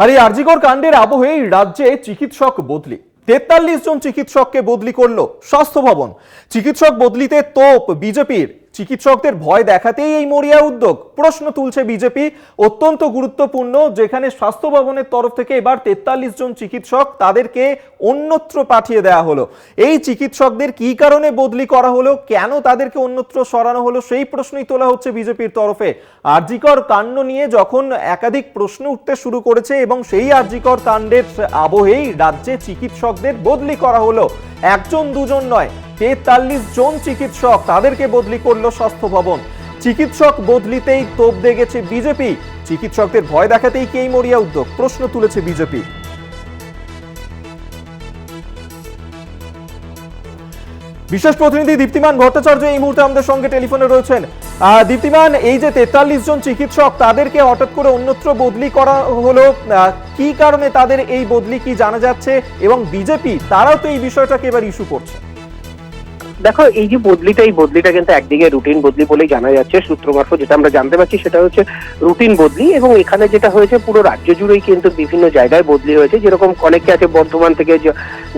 আর এই আরজিকর কাণ্ডের আবহেই রাজ্যে চিকিৎসক বদলি। তেতাল্লিশ জন চিকিৎসককে বদলি করল স্বাস্থ্য ভবন। চিকিৎসক বদলিতে তোপ বিজেপির। চিকিৎসকদের ভয় দেখাতেই এই মরিয়া উদ্যোগ। প্রশ্ন তুলছে বিজেপি। অত্যন্ত গুরুত্বপূর্ণ, যেখানে স্বাস্থ্য ভবনের তরফ থেকে এবার তেতাল্লিশ জন চিকিৎসক তাদেরকে অন্যত্র পাঠিয়ে দেওয়া হলো। এই চিকিৎসকদের কি কারণে বদলি করা হলো? কেন তাদেরকে অন্যত্র সরানো হলো? সেই প্রশ্নই তোলা হচ্ছে বিজেপির তরফে। আরজিকর কাণ্ড নিয়ে যখন একাধিক প্রশ্ন উঠতে শুরু করেছে এবং সেই আরজিকর কাণ্ডের আবহেই রাজ্যে চিকিৎসকদের বদলি করা হলো। একজন দুজন নয় তেতাল্লিশ জন চিকিৎসক তাদেরকে বদলি করল স্বাস্থ্য ভবন। চিকিৎসক বদলিতেই তোপ গেছে বিজেপি। চিকিৎসকদের ভয় দেখাতেই কেই মরিয়া উদ্যোগ? প্রশ্ন তুলেছে বিজেপি। বিশেষ প্রতিনিধি দীপ্তিমান ভট্টাচার্য এই মুহূর্তে আমাদের সঙ্গে টেলিফোনে রয়েছেন। দীপ্তিমান, এই যে তেতাল্লিশ জন চিকিৎসক তাদেরকে হঠাৎ করে অন্যত্র বদলি করা হলো কি কারণে তাদের এই বদলি কি জানা যাচ্ছে? এবং বিজেপি, তারাও তো এই বিষয়টাকে এবার ইস্যু করছে। দেখো, এই যে বদলিটা, এই বদলিটা কিন্তু একদিকে রুটিন বদলি বলেই জানা যাচ্ছে। সূত্র মারফত যেটা আমরা জানতে পারছি, সেটা হচ্ছে রুটিন বদলি এবং এখানে যেটা হয়েছে, পুরো রাজ্য জুড়েই কিন্তু বিভিন্ন জায়গায় বদলি হয়েছে। যেরকম অনেককে আছে বর্ধমান থেকে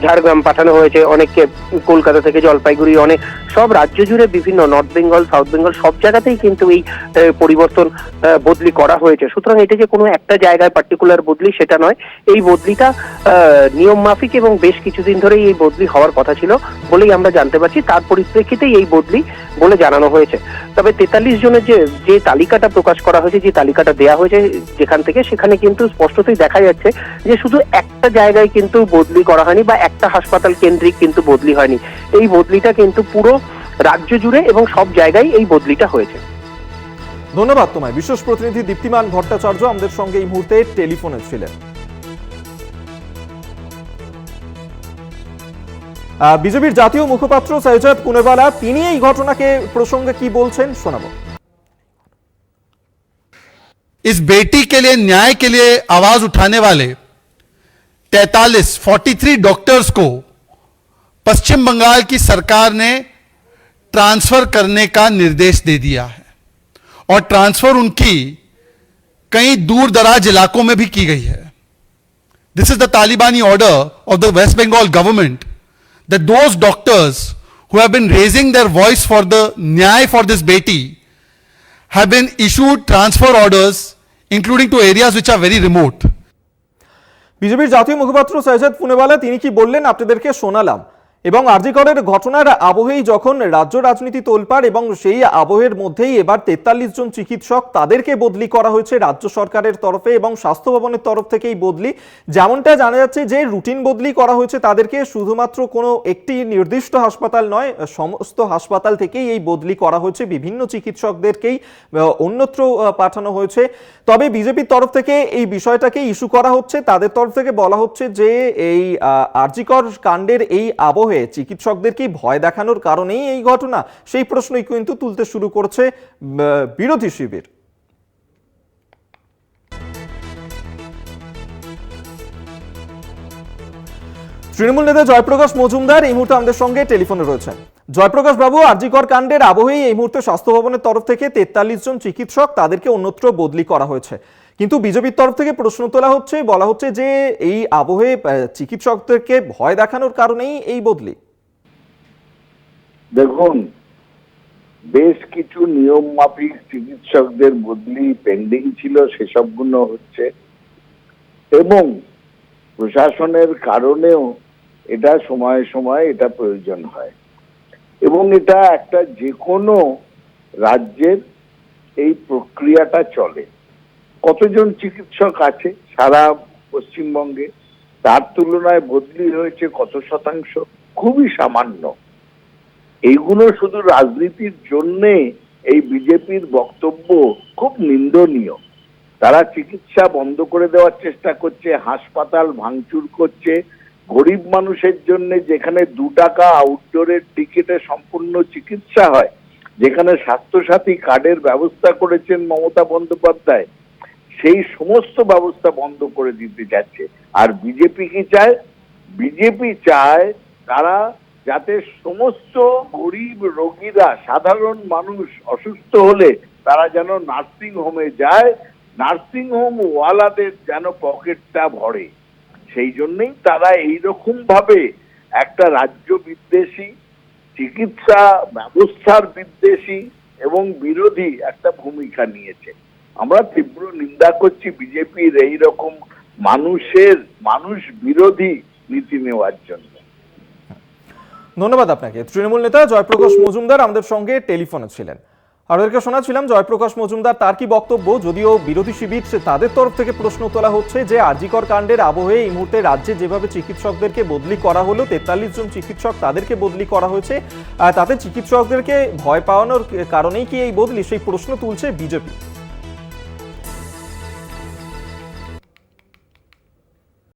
ঝাড়গ্রাম পাঠানো হয়েছে, অনেককে কলকাতা থেকে জলপাইগুড়ি, অনেক সব রাজ্য জুড়ে বিভিন্ন নর্থ বেঙ্গল সাউথ বেঙ্গল সব জায়গাতেই কিন্তু এই পরিবর্তন বদলি করা হয়েছে। সুতরাং এটা যে কোনো একটা জায়গায় পার্টিকুলার বদলি, সেটা নয়। এই বদলিটা নিয়ম মাফিক এবং বেশ কিছুদিন ধরেই এই বদলি হওয়ার কথা ছিল বলেই আমরা জানতে পারছি। তার পরিপ্রেক্ষিতেই এই বদলি বলে জানানো হয়েছে। তবে তেতাল্লিশ জনের যে যে তালিকাটা প্রকাশ করা হয়েছে, যে তালিকাটা দেয়া হয়েছে যেখান থেকে, সেখানে কিন্তু স্পষ্টতই দেখা যাচ্ছে যে শুধু একটা জায়গায় কিন্তু বদলি করা হয়নি বা একটা হাসপাতাল কেন্দ্রিক কিন্তু বদলি হয়নি। এই বদলিটা কিন্তু পুরো রাজ্য জুড়ে এবং সব জায়গায় এই বদলিটা হয়েছে। ধন্যবাদ তোমায়। বিশেষ প্রতিনিধি দীপ্তিমান ভট্টাচার্য আমাদের সঙ্গে এই মুহূর্তে টেলিফোনে ছিলেন। বিজেপির জাতীয় মুখপাত্র সৈয়দ পুনেবালা তিনি এই ঘটনাকে প্রসঙ্গে কি বলছেন শোনাবো इस बेटी के लिए न्याय के लिए आवाज उठाने वाले 43 43 डॉक्टर्स को पश्चिम बंगाल की सरकार ने ट्रांसफर करने का निर्देश दे दिया है और ट्रांसफर उनकी कई दूर दराज इलाकों में भी की गई है this is the Talibani order of the West Bengal government that those doctors who have been raising their voice for the nyay for this beti have been issued transfer orders, including to areas which are very remote. বিজেপির জাতীয় মুখপাত্র সৈয়দ পুনেওয়ালা তিনি কি বললেন আপনাদেরকে শোনালাম এবং আরজিকরের ঘটনার আবহেই যখন রাজ্য রাজনীতি তোলপাড় এবং সেই আবহের মধ্যেই এবার তেতাল্লিশ জন চিকিৎসক তাদেরকে বদলি করা হয়েছে রাজ্য সরকারের তরফে এবং স্বাস্থ্য ভবনের তরফ থেকেই বদলি। যেমনটা জানা যাচ্ছে যে রুটিন বদলি করা হয়েছে তাদেরকে, শুধুমাত্র কোনো একটি নির্দিষ্ট হাসপাতাল নয়, সমস্ত হাসপাতাল থেকেই এই বদলি করা হয়েছে। বিভিন্ন চিকিৎসকদেরকেই অন্যত্র পাঠানো হয়েছে। তবে বিজেপির তরফ থেকে এই বিষয়টাকে ইস্যু করা হচ্ছে। তাদের তরফ থেকে বলা হচ্ছে যে এই আরজিকর কাণ্ডের এই আবহে চিকিৎসকদেরকে ভয় দেখানোর কারণেই এই ঘটনা। সেই প্রশ্নই কিন্তু তুলতে শুরু করছে বিরোধী শিবির। তৃণমূল নেতা জয়প্রকাশ মজুমদার এই মুহূর্তে আমাদের সঙ্গে টেলিফোনে রয়েছেন। জয়প্রকাশ বাবু, আরজিকর কাণ্ডের আবহেই এই মুহূর্তে স্বাস্থ্য ভবনের তরফ থেকে তেতাল্লিশ জন চিকিৎসক তাদেরকে অন্যত্র বদলি করা হয়েছে। কিন্তু বিজেপির তরফ থেকে প্রশ্ন তোলা হচ্ছে, বলা হচ্ছে যে এই আবহে চিকিৎসকদেরকে ভয় দেখানোর কারণেই এই বদলি। দেখুন, বেশ কিছু নিয়ম মাফিক চিকিৎসকদের বদলি পেন্ডিং ছিল, সেসবগুলো হচ্ছে। এবং প্রশাসনের কারণেও এটা সময়ে সময়ে এটা প্রয়োজন হয়। এবং এটা একটা যে কোনো রাজ্যের এই প্রক্রিয়াটা চলে। কতজন চিকিৎসক আছে সারা পশ্চিমবঙ্গে? তার তুলনায় বদলি হয়েছে কত শতাংশ? খুবই সামান্য। এইগুলো শুধু রাজনীতির জন্যে এই বিজেপির বক্তব্য খুব নিন্দনীয়। তারা চিকিৎসা বন্ধ করে দেওয়ার চেষ্টা করছে, হাসপাতাল ভাঙচুর করছে। গরিব মানুষের জন্য যেখানে দু টাকা আউটডোরের টিকিটে সম্পূর্ণ চিকিৎসা হয়, যেখানে স্বাস্থ্যসাথী কার্ডের ব্যবস্থা করেছেন মমতা বন্দ্যোপাধ্যায় সেই সমস্ত ব্যবস্থা বন্ধ করে দিতে যাচ্ছে। আর বিজেপি কি চায়? বিজেপি চায় তারা যাতে সমস্ত গরিব রোগীরা, সাধারণ মানুষ অসুস্থ হলে তারা যেন নার্সিং হোমে যায়। নার্সিং হোম ওয়ালাদের যেন পকেটটা ভরে। সেই জন্যই তারা এইরকম ভাবে একটা রাজ্য বিদ্বেষী, চিকিৎসা ব্যবস্থার বিদ্বেষী এবং বিরোধী একটা ভূমিকা নিয়েছে। আমরা তীব্র নিন্দা করছি বিজেপির এই রকম মানুষের, মানুষ বিরোধী নীতি নেওয়ার জন্য। ধন্যবাদ আপনাকে। তৃণমূল নেতা জয়প্রকাশ মজুমদার আমাদের সঙ্গে টেলিফোনে ছিলেন। আমাদেরকে শোনাচ্ছিলাম, জয়প্রকাশ মজুমদার, তার কি বক্তব্য? যদিও বিরোধী শিবির তাদের তরফ থেকে প্রশ্ন তোলা হচ্ছে যে আরজিকর কাণ্ডের আবহে এই মুহূর্তে রাজ্যে যেভাবে চিকিৎসকদেরকে বদলি করা হলো, তেতাল্লিশ জন চিকিৎসক তাদেরকে বদলি করা হয়েছে তাতে চিকিৎসকদেরকে ভয় পাওয়ানোর কারণেই কি এই বদলি? সেই প্রশ্ন তুলছে বিজেপি।